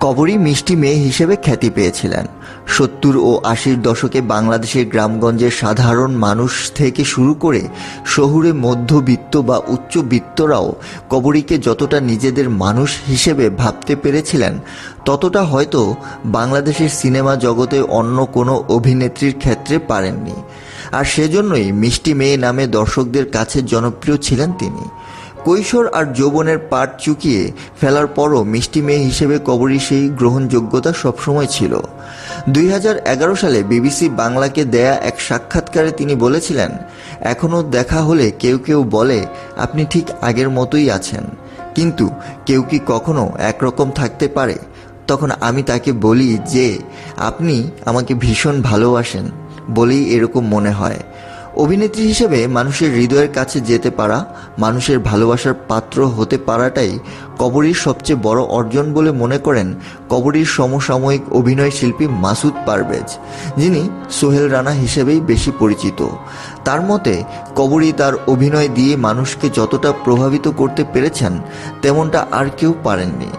কবরী মিষ্টি মেয়ে হিসেবে খ্যাতি পেয়েছিলেন। সত্তর ও আশির দশকে বাংলাদেশের গ্রামগঞ্জের সাধারণ মানুষ থেকে শুরু করে শহুরে মধ্যবিত্ত বা উচ্চবিত্তরাও কবরীকে যতটা নিজেদের মানুষ হিসেবে ভাবতে পেরেছিলেন, ততটা হয়তো বাংলাদেশের সিনেমা জগতে অন্য কোনো অভিনেত্রীর ক্ষেত্রে পারেননি। আর সেজন্যই মিষ্টি মেয়ে নামে দর্শকদের কাছে জনপ্রিয় ছিলেন তিনি। কৈশোর আর যৌবনের পাট চুকিয়ে ফেলার পরও মিষ্টি মেয়ে হিসেবে কবরী সেই গ্রহণযোগ্যতা সবসময় ছিল। দুই হাজার এগারো সালে বিবিসি বাংলাকে দেয়া এক সাক্ষাৎকারে তিনি বলেছিলেন এখনও দেখা হলে কেউ কেউ বলে, আপনি ঠিক আগের মতোই আছেন। কিন্তু কেউ কি কখনো একরকম থাকতে পারে? তখন আমি তাকে বলি যে, আপনি আমাকে ভীষণ ভালোবাসেন বলেই এরকম মনে হয়। অভিনেত্রী হিসেবে মানুষের হৃদয়ের কাছে যেতে পারা মানুষের ভালোবাসার পাত্র হতে পারাটাই কবরীর সবচেয়ে বড় অর্জন বলে মনে করেন কবরীর সমসাময়িক অভিনয় শিল্পী মাসুদ পারভেজ, যিনি সোহেল রানা হিসেবেই বেশি পরিচিত। তার মতে, কবরী তার অভিনয় দিয়ে মানুষকে যতটা প্রভাবিত করতে পেরেছেন, তেমনটা আর কেউ পারেননি।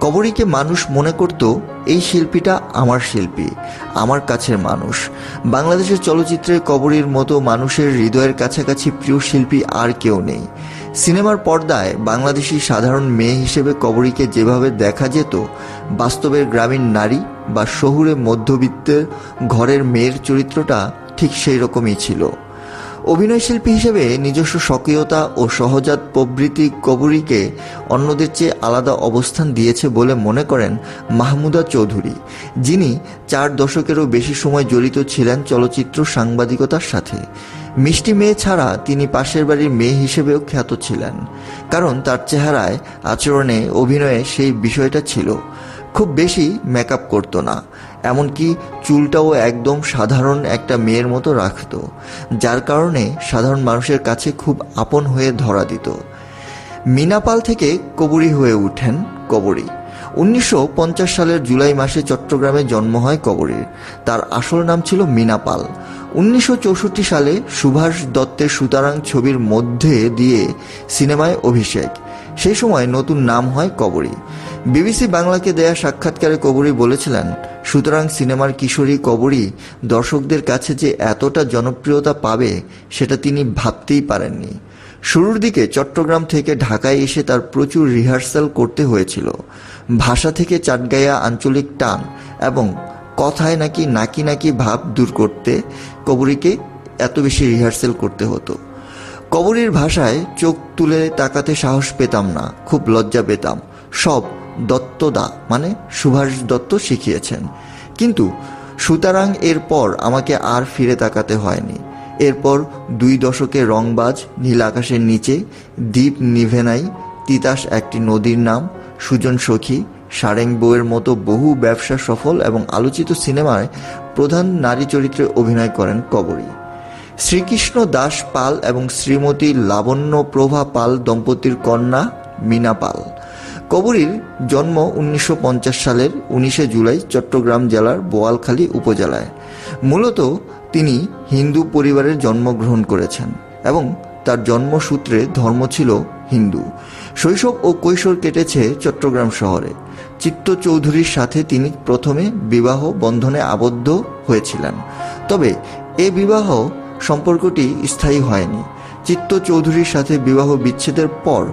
কবরীকে মানুষ মনে করত, এই শিল্পীটা আমার শিল্পী, আমার কাছের মানুষ। বাংলাদেশের চলচ্চিত্রে কবরীর মতো মানুষের হৃদয়ের কাছাকাছি প্রিয় শিল্পী আর কেউ নেই। সিনেমার পর্দায় বাংলাদেশি সাধারণ মেয়ে হিসেবে কবরীকে যেভাবে দেখা যেত, বাস্তবের গ্রামীণ নারী বা শহুরে মধ্যবিত্তের ঘরের মেয়ের চরিত্রটা ঠিক সেই রকমই ছিল অভিনয়শিল্পী হিসেবে নিজস্ব স্বকীয়তা ও সহজাত প্রবৃত্তি কবরীকে অন্যদের চেয়ে আলাদা অবস্থান দিয়েছে বলে মনে করেন মাহমুদা চৌধুরী, যিনি চার দশকেরও বেশি সময় জড়িত ছিলেন চলচ্চিত্র সাংবাদিকতার সাথে। মিষ্টি মেয়ে ছাড়া তিনি পাশের বাড়ির মেয়ে হিসেবেও খ্যাত ছিলেন, কারণ তার চেহারায়, আচরণে, অভিনয়ে সেই বিষয়টা ছিল। খুব বেশি মেকআপ করতো না, এমনকি চুলটাও একদম সাধারণ একটা মেয়ের মতো রাখত, যার কারণে সাধারণ মানুষের কাছে খুব আপন হয়ে ধরা দিত। মিনাপাল থেকে কবরী হয়ে উঠেন কবরী। উনিশশো পঞ্চাশ সালের জুলাই মাসে চট্টগ্রামে জন্ম হয় কবরীর। তার আসল নাম ছিল মিনাপাল উনিশশো চৌষট্টি সালে সুভাষ দত্তের সুতারাং ছবির মধ্যে দিয়ে সিনেমায় অভিষেক। সেই সময় নতুন নাম হয় কবরী। বিবিসি বাংলাকে দেয়া সাক্ষাৎকারে কবরী বলেছিলেন, সুতরাং সিনেমার কিশোরী কবরী দর্শকদের কাছে যে এতটা জনপ্রিয়তা পাবে, সেটা তিনি ভাবতেই পারেননি। শুরুর দিকে চট্টগ্রাম থেকে ঢাকায় এসে তার প্রচুর রিহার্সাল করতে হয়েছিল। ভাষা থেকে চাটগায়া আঞ্চলিক টান এবং কথায় নাকি নাকি নাকি ভাব দূর করতে কবরীকে এত বেশি রিহার্সেল করতে হতো। কবরীর ভাষায় চোখ তুলে তাকাতে সাহস পেতাম না, খুব লজ্জা পেতাম। সব দত্তদা মানে সুভাষ দত্ত শিখিয়েছেন। কিন্তু সুতরাং এরপর আমাকে আর ফিরে তাকাতে হয়নি। এরপর দুই দশকে রংবাজ, নীল আকাশের নিচে, দ্বীপ নিভেনাই, তিতাস একটি নদীর নাম, সুজন সখী সারেং বউয়ের মতো বহু ব্যবসা সফল এবং আলোচিত সিনেমায় প্রধান নারী চরিত্রে অভিনয় করেন কবরী। শ্রীকৃষ্ণ দাস পাল এবং শ্রীমতী লাবণ্য প্রভা পাল দম্পতির কন্যা মিনা পাল। কবরীর জন্ম উনিশশো পঞ্চাশ সালের উনিশে জুলাই চট্টগ্রাম জেলার বোয়ালখালী উপজেলায়। মূলত তিনি হিন্দু পরিবারের জন্মগ্রহণ করেছেন এবং তার জন্মসূত্রে ধর্ম ছিল হিন্দু। শৈশব ও কৈশোর কেটেছে চট্টগ্রাম শহরে। চিত্ত চৌধুরীর সাথে তিনি প্রথমে বিবাহ বন্ধনে আবদ্ধ হয়েছিলেন। তবে এ বিবাহ সম্পর্কটি স্থায়ী হয়নি। চিত্ত চৌধুরীর সাথে বিবাহ বিচ্ছেদের পর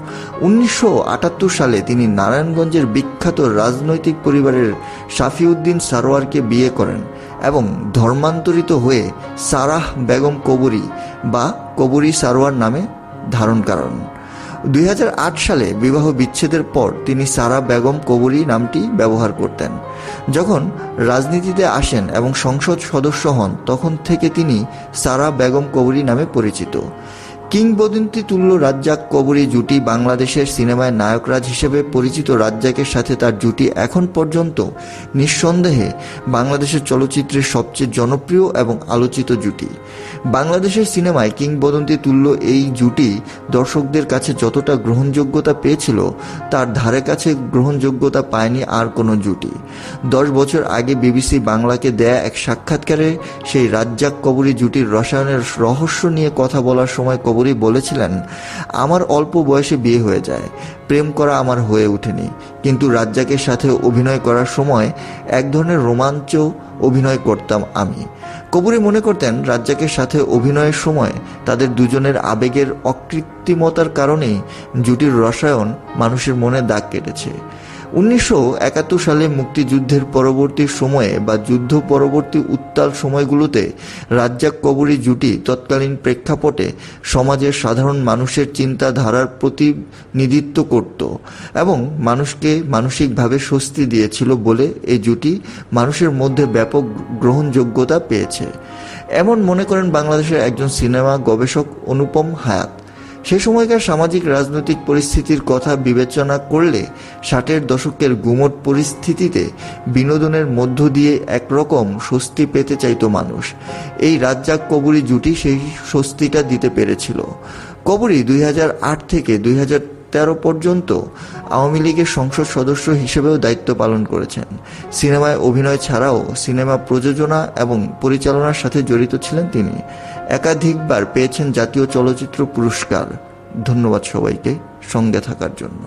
উনিশশো আটাত্তর সালে তিনি নারায়ণগঞ্জের বিখ্যাত রাজনৈতিক পরিবারের শাফিউদ্দিন সারোয়ারকে বিয়ে করেন। এবং ধর্মান্তরিত হয়ে সারাহ বেগম কবরি বা কবরি সারোয়ার নামে ধারণ করেন। দুই সালে বিবাহ বিচ্ছেদের পর তিনি সারা বেগম কবরি নামটি ব্যবহার করতেন। যখন রাজনীতিতে আসেন এবং সংসদ সদস্য হন, তখন থেকে তিনি সারা বেগম কবরি নামে পরিচিত। কিংবদন্তি তুল্য রাজ্জাক কবরী জুটি বাংলাদেশের সিনেমায় নায়করাজ হিসেবে পরিচিত রাজ্জাকের সাথে তার জুটি এখন পর্যন্ত নিঃসন্দেহে বাংলাদেশের চলচ্চিত্রের সবচেয়ে জনপ্রিয় এবং আলোচিত জুটি। বাংলাদেশের সিনেমায় কিংবদন্তি তুল্য এই জুটি দর্শকদের কাছে যতটা গ্রহণযোগ্যতা পেয়েছিল, তার ধারে কাছে গ্রহণযোগ্যতা পায়নি আর কোনো জুটি। দশ বছর আগে বিবিসি বাংলাকে দেয়া এক সাক্ষাৎকারে সেই রাজ্জাক কবরী জুটির রসায়নের রহস্য নিয়ে কথা বলার সময় কবরী কবরী বলেছিলেন, আমার অল্প বয়সে বিয়ে হয়ে যায়। প্রেম করা আমার হয়ে ওঠেনি। কিন্তু রাজ্জাকের সাথে অভিনয় করার সময় এক ধরনের রোমাঞ্চ অভিনয় করতাম আমি। কবরী মনে করতেন, রাজ্জাকের সাথে অভিনয়ের সময় তাদের দুজনের আবেগের অকৃত্রিমতার কারণেই জুটির রসায়ন মানুষের মনে দাগ কেটেছে। উনিশশো একাত্তর সালে মুক্তিযুদ্ধের পরবর্তী সময়ে বা যুদ্ধ পরবর্তী উত্তাল সময়গুলোতে রাজ্জাক কবরী জুটি তৎকালীন প্রেক্ষাপটে সমাজের সাধারণ মানুষের চিন্তাধারার প্রতিনিধিত্ব করত এবং মানুষকে মানসিকভাবে স্বস্তি দিয়েছিল বলে এই জুটি মানুষের মধ্যে ব্যাপক গ্রহণযোগ্যতা পেয়েছে। এমন মনে করেন বাংলাদেশের একজন সিনেমা গবেষক অনুপম হায়াত। সে সময়কার সামাজিক রাজনৈতিক পরিস্থিতির কথা বিবেচনা করলে ষাটের দশকের গুমট পরিস্থিতিতে বিনোদনের মধ্য দিয়ে একরকম স্বস্তি পেতে চাইতো মানুষ। এই রাজ্জাক কবরী জুটি সেই স্বস্তিটা দিতে পেরেছিল। কবরী দুই হাজার আট থেকে দুই হাজার তেরো পর্যন্ত আওয়ামী লীগের সংসদ সদস্য হিসেবেও দায়িত্ব পালন করেছেন। সিনেমায় অভিনয় ছাড়াও সিনেমা প্রযোজনা এবং পরিচালনার সাথে জড়িত ছিলেন তিনি। একাধিকবার পেয়েছেন জাতীয় চলচ্চিত্র পুরস্কার। ধন্যবাদ সবাইকে সঙ্গে থাকার জন্য।